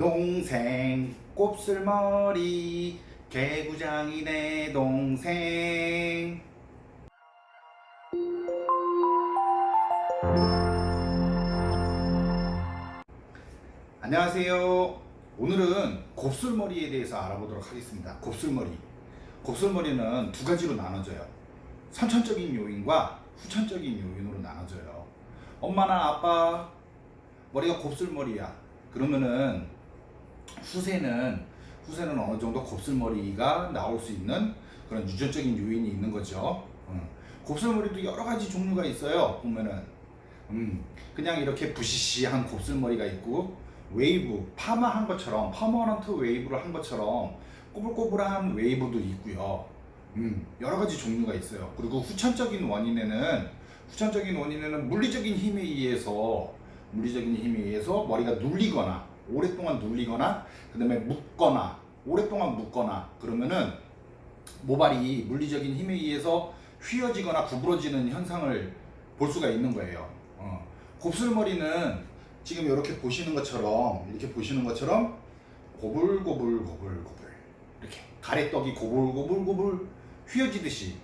동생 곱슬머리 개구장이 내 동생 안녕하세요. 오늘은 곱슬머리에 대해서 알아보도록 하겠습니다. 곱슬머리. 곱슬머리는 두 가지로 나눠져요. 선천적인 요인과 후천적인 요인으로 나눠져요. 엄마나 아빠 머리가 곱슬머리야. 그러면은 후세는 후세는 어느 정도 곱슬머리가 나올 수 있는 그런 유전적인 요인이 있는 거죠. 음. 곱슬머리도 여러 가지 종류가 있어요. 보면은 음, 그냥 이렇게 부시시한 곱슬머리가 있고 웨이브 파마한 것처럼 퍼머넌트 웨이브를 한 것처럼 꼬불꼬불한 웨이브도 있고요. 음, 여러 가지 종류가 있어요. 그리고 후천적인 원인에는 후천적인 원인에는 물리적인 힘에 의해서 물리적인 힘에 의해서 머리가 눌리거나 오랫동안 눌리거나 그다음에 묶거나 오랫동안 묶거나 그러면은 모발이 물리적인 힘에 의해서 휘어지거나 구부러지는 현상을 볼 수가 있는 거예요. 어. 곱슬머리는 지금 이렇게 보시는 것처럼 이렇게 보시는 것처럼 고불고불고불고불 이렇게 가래떡이 고불고불고불 휘어지듯이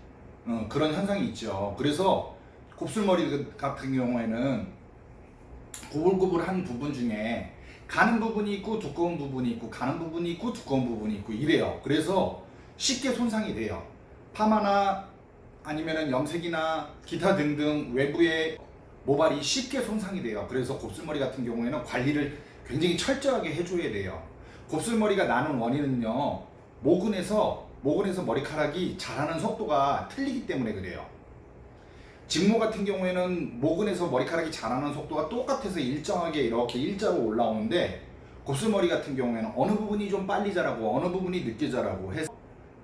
어, 그런 현상이 있죠. 그래서 곱슬머리 같은 경우에는 고불고불한 부분 중에 가는 부분이 있고 두꺼운 부분이 있고 가는 부분이 있고 두꺼운 부분이 있고 이래요. 그래서 쉽게 손상이 돼요. 파마나 아니면은 염색이나 기타 등등 외부의 모발이 쉽게 손상이 돼요. 그래서 곱슬머리 같은 경우에는 관리를 굉장히 철저하게 해줘야 돼요. 곱슬머리가 나는 원인은요, 모근에서, 모근에서 머리카락이 자라는 속도가 틀리기 때문에 그래요. 직모 같은 경우에는 모근에서 머리카락이 자라는 속도가 똑같아서 일정하게 이렇게 일자로 올라오는데 곱슬머리 같은 경우에는 어느 부분이 좀 빨리 자라고 어느 부분이 늦게 자라고 해서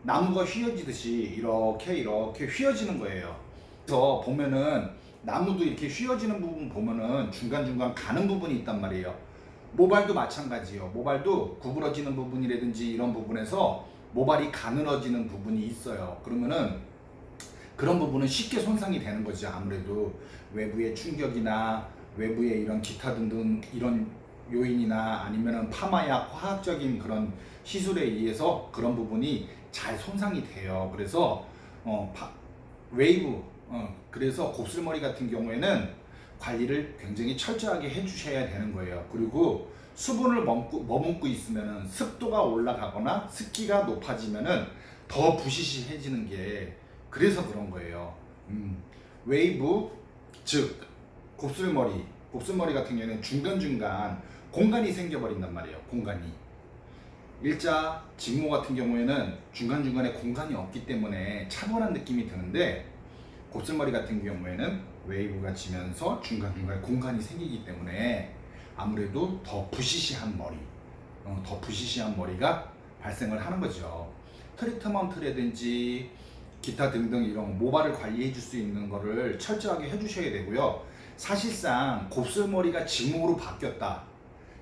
나무가 휘어지듯이 이렇게 이렇게 휘어지는 거예요. 그래서 보면은 나무도 이렇게 휘어지는 부분 보면은 중간중간 가는 부분이 있단 말이에요. 모발도 마찬가지예요. 모발도 구부러지는 부분이라든지 이런 부분에서 모발이 가늘어지는 부분이 있어요. 그러면은 그런 부분은 쉽게 손상이 되는 거죠. 아무래도 외부의 충격이나 외부의 이런 기타 등등 이런 요인이나 아니면은 파마약 화학적인 그런 시술에 의해서 그런 부분이 잘 손상이 돼요. 그래서 어, 파- 웨이브 어, 그래서 곱슬머리 같은 경우에는 관리를 굉장히 철저하게 해주셔야 되는 거예요. 그리고 수분을 머금고, 머금고 있으면은 습도가 올라가거나 습기가 높아지면은 더 부시시해지는 게 그래서 그런 거예요. 음, 웨이브 즉 곱슬머리 곱슬머리 같은 경우에는 중간 중간 공간이 생겨버린단 말이에요. 공간이 일자 직모 같은 경우에는 중간 중간에 공간이 없기 때문에 차분한 느낌이 드는데 곱슬머리 같은 경우에는 웨이브가 지면서 중간중간에 공간이 생기기 때문에 아무래도 더 부시시한 머리, 어, 더 부시시한 머리가 발생을 하는 거죠. 트리트먼트라든지 기타 등등 이런 모발을 관리해 줄 수 있는 거를 철저하게 해주셔야 되고요. 사실상 곱슬머리가 직모로 바뀌었다.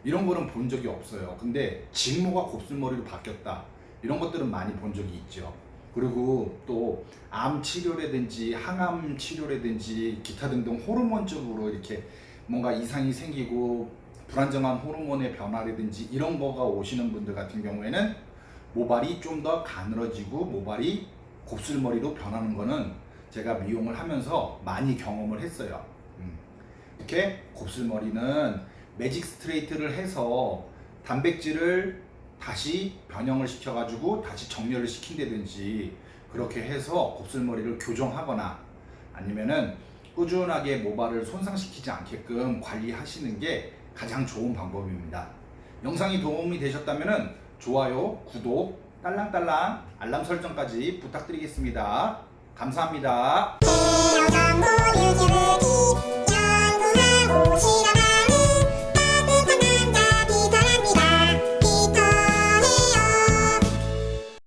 이런 거는 본 적이 없어요. 근데 직모가 곱슬머리로 바뀌었다. 이런 것들은 많이 본 적이 있죠. 그리고 또 암 치료라든지 항암 치료라든지 기타 등등 호르몬적으로 이렇게 뭔가 이상이 생기고 불안정한 호르몬의 변화라든지 이런 거가 오시는 분들 같은 경우에는 모발이 좀 더 가늘어지고 모발이 곱슬머리로 변하는 거는 제가 미용을 하면서 많이 경험을 했어요. 음. 이렇게 곱슬머리는 매직 스트레이트를 해서 단백질을 다시 변형을 시켜가지고 다시 정렬을 시킨다든지 그렇게 해서 곱슬머리를 교정하거나 아니면은 꾸준하게 모발을 손상시키지 않게끔 관리하시는 게 가장 좋은 방법입니다. 영상이 도움이 되셨다면 좋아요, 구독, 딸랑딸랑 알람 설정까지 부탁드리겠습니다. 감사합니다. 보여주는